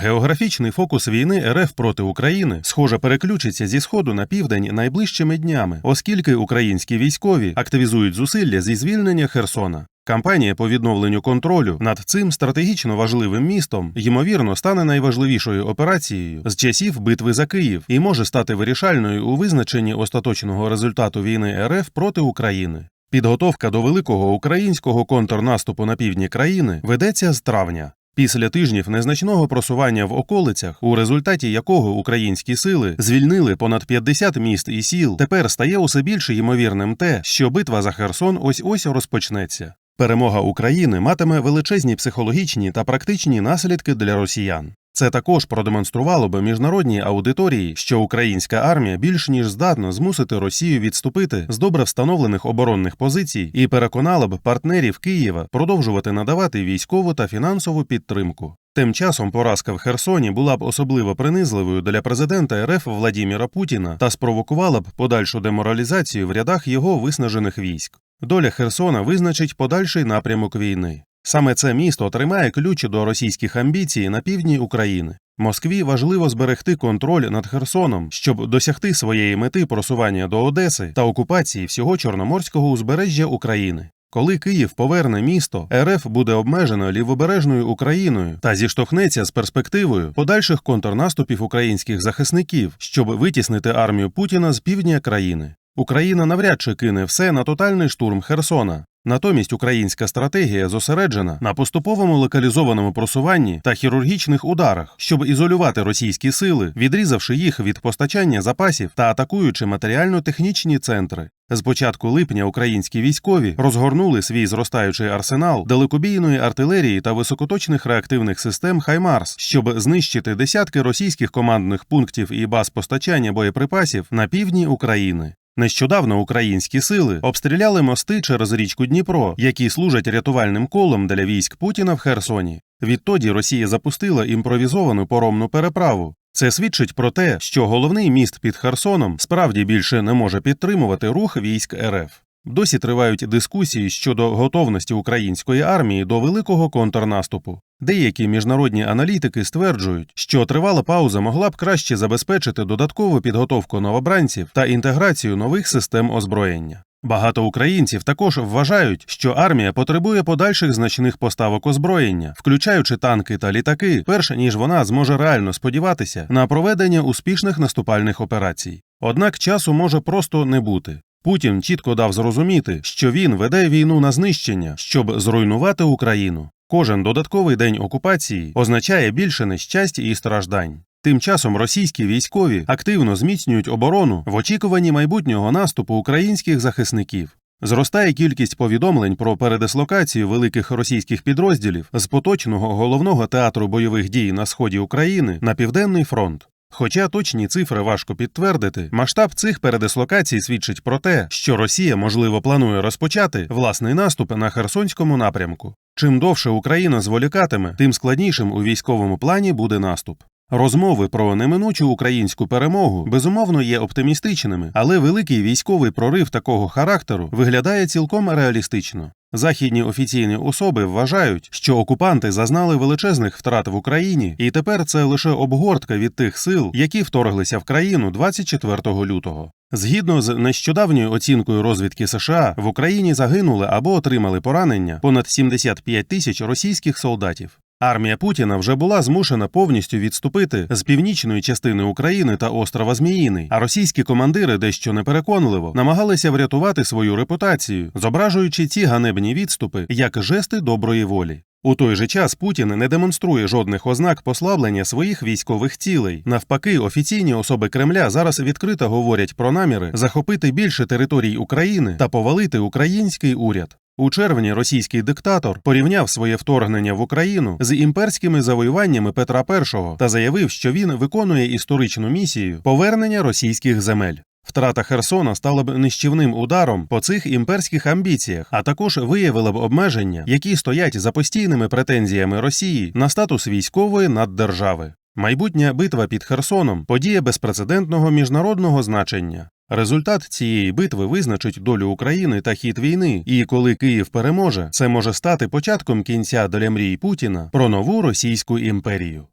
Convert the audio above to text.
Географічний фокус війни РФ проти України, схоже, переключиться зі сходу на південь найближчими днями, оскільки українські військові активізують зусилля зі звільнення Херсона. Кампанія по відновленню контролю над цим стратегічно важливим містом, ймовірно, стане найважливішою операцією з часів битви за Київ і може стати вирішальною у визначенні остаточного результату війни РФ проти України. Підготовка до великого українського контрнаступу на півдні країни ведеться з травня. Після тижнів незначного просування в околицях, у результаті якого українські сили звільнили понад 50 міст і сіл, тепер стає усе більше ймовірним те, що битва за Херсон ось ось розпочнеться. Перемога України матиме величезні психологічні та практичні наслідки для росіян. Це також продемонструвало би міжнародній аудиторії, що українська армія більш ніж здатна змусити Росію відступити з добре встановлених оборонних позицій і переконала б партнерів Києва продовжувати надавати військову та фінансову підтримку. Тим часом поразка в Херсоні була б особливо принизливою для президента РФ Владіміра Путіна та спровокувала б подальшу деморалізацію в рядах його виснажених військ. Доля Херсона визначить подальший напрямок війни. Саме це місто тримає ключ до російських амбіцій на півдні України. Москві важливо зберегти контроль над Херсоном, щоб досягти своєї мети просування до Одеси та окупації всього Чорноморського узбережжя України. Коли Київ поверне місто, РФ буде обмежено лівобережною Україною та зіштовхнеться з перспективою подальших контрнаступів українських захисників, щоб витіснити армію Путіна з півдня країни. Україна навряд чи кине все на тотальний штурм Херсона. Натомість українська стратегія зосереджена на поступовому локалізованому просуванні та хірургічних ударах, щоб ізолювати російські сили, відрізавши їх від постачання запасів та атакуючи матеріально-технічні центри. З початку липня українські військові розгорнули свій зростаючий арсенал далекобійної артилерії та високоточних реактивних систем Хаймарс, щоб знищити десятки російських командних пунктів і баз постачання боєприпасів на півдні України. Нещодавно українські сили обстріляли мости через річку Дніпро, які служать рятувальним колом для військ Путіна в Херсоні. Відтоді Росія запустила імпровізовану поромну переправу. Це свідчить про те, що головний міст під Херсоном справді більше не може підтримувати рух військ РФ. Досі тривають дискусії щодо готовності української армії до великого контрнаступу. Деякі міжнародні аналітики стверджують, що тривала пауза могла б краще забезпечити додаткову підготовку новобранців та інтеграцію нових систем озброєння. Багато українців також вважають, що армія потребує подальших значних поставок озброєння, включаючи танки та літаки, перш ніж вона зможе реально сподіватися на проведення успішних наступальних операцій. Однак часу може просто не бути. Путін чітко дав зрозуміти, що він веде війну на знищення, щоб зруйнувати Україну. Кожен додатковий день окупації означає більше нещастя і страждань. Тим часом російські військові активно зміцнюють оборону в очікуванні майбутнього наступу українських захисників. Зростає кількість повідомлень про передислокацію великих російських підрозділів з поточного головного театру бойових дій на сході України на південний фронт. Хоча точні цифри важко підтвердити, масштаб цих передислокацій свідчить про те, що Росія, можливо, планує розпочати власний наступ на Херсонському напрямку. Чим довше Україна зволікатиме, тим складнішим у військовому плані буде наступ. Розмови про неминучу українську перемогу безумовно є оптимістичними, але великий військовий прорив такого характеру виглядає цілком реалістично. Західні офіційні особи вважають, що окупанти зазнали величезних втрат в Україні, і тепер це лише обгортка від тих сил, які вторглися в країну 24 лютого. Згідно з нещодавньою оцінкою розвідки США, в Україні загинули або отримали поранення понад 75 тисяч російських солдатів. Армія Путіна вже була змушена повністю відступити з північної частини України та острова Зміїний, а російські командири дещо непереконливо намагалися врятувати свою репутацію, зображуючи ці ганебні відступи як жести доброї волі. У той же час Путін не демонструє жодних ознак послаблення своїх військових цілей. Навпаки, офіційні особи Кремля зараз відкрито говорять про наміри захопити більше територій України та повалити український уряд. У червні російський диктатор порівняв своє вторгнення в Україну з імперськими завоюваннями Петра І та заявив, що він виконує історичну місію повернення російських земель. Втрата Херсона стала б нищівним ударом по цих імперських амбіціях, а також виявила б обмеження, які стоять за постійними претензіями Росії на статус військової наддержави. Майбутня битва під Херсоном подія безпрецедентного міжнародного значення. Результат цієї битви визначить долю України та хід війни, і коли Київ переможе, це може стати початком кінця доля мрій Путіна про нову Російську імперію.